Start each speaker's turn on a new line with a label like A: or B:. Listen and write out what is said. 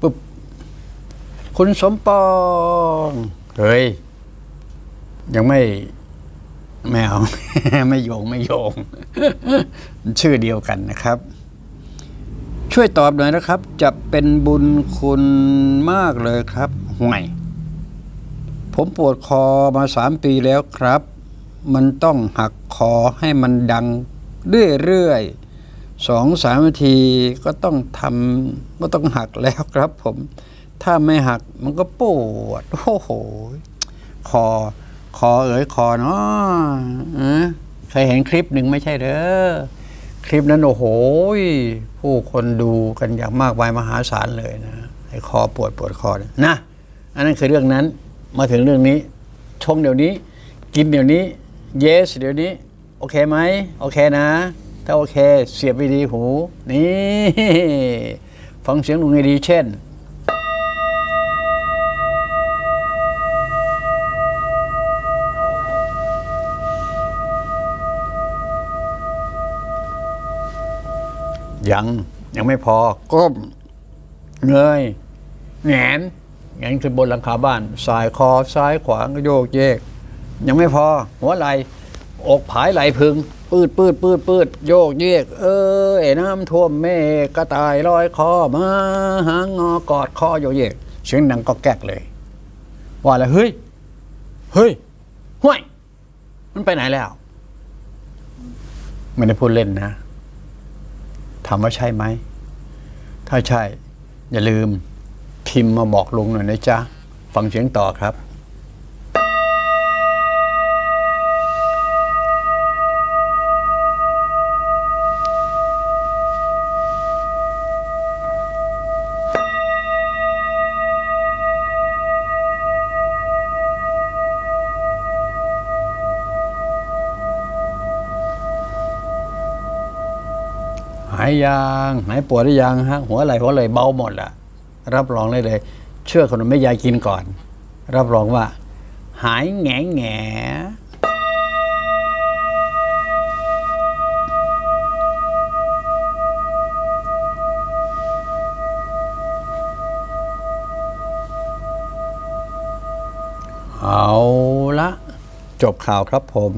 A: ปุ๊บคุณสมปองเฮ้ยยังไม่ไม่เอา ไม่โยงไม่โยง ชื่อเดียวกันนะครับ ช่วยตอบหน่อยนะครับ จะเป็นบุญคุณมากเลยครับห่วยผมปวดคอมาสามปีแล้วครับ มันต้องหักคอให้มันดังเรื่อยๆ สองสามนาทีก็ต้องทำก็ต้องหักแล้วครับผม ถ้าไม่หักมันก็ปวด โอ้โห คอ คอเอ๋ยคอเนาะเคยเห็นคลิปหนึ่งไม่ใช่เหรอคลิปนั้นโอ้โห ผู้คนดูกันอย่างมากมายมหาศาลเลยนะไอ้คอปวดปวดคอนี่ยนะ อันนั้นคือเรื่องนั้นมาถึงเรื่องนี้ ชงเดี๋ยวนี้ กินเดี๋ยวนี้ yes เดี๋ยวนี้ โอเคไหมโอเคนะ ถ้าโอเค เสียบไปดีหู นี่ ฟังเสียงลุงให้ดีเช่นยัง ยังไม่พอก้มเงยแหงนแงนขึ้นบนหลังคาบ้านสายคอซ้ายขวาก็โยกเยก ยังไม่พอ หัวไหล อกผายไหลพึง ปืดปืดปืดปืดโยกเยก เออไอ้น้ำท่วมเมฆกระต่ายลอยคอมาหางงอกอดคอโยกเยกเสียงดังก็แก๊กเลย ว่าแล้วเฮ้ยเฮ้ยห้วยมันไปไหนแล้วไม่ได้พูดเล่นนะถามว่าใช่ไหม ถ้าใช่ อย่าลืมพิมพ์มาบอกลุงหน่อยนะจ๊ะ ฟังเสียงต่อครับายยางหายปวดหรือยังฮะหัวไหล่หัวไหล่เบาหมดละรับรองได้เลย เชื่อคนไม่ยายกินก่อน รับรองว่า หายแง่แง่เอาละ จบข่าวครับผม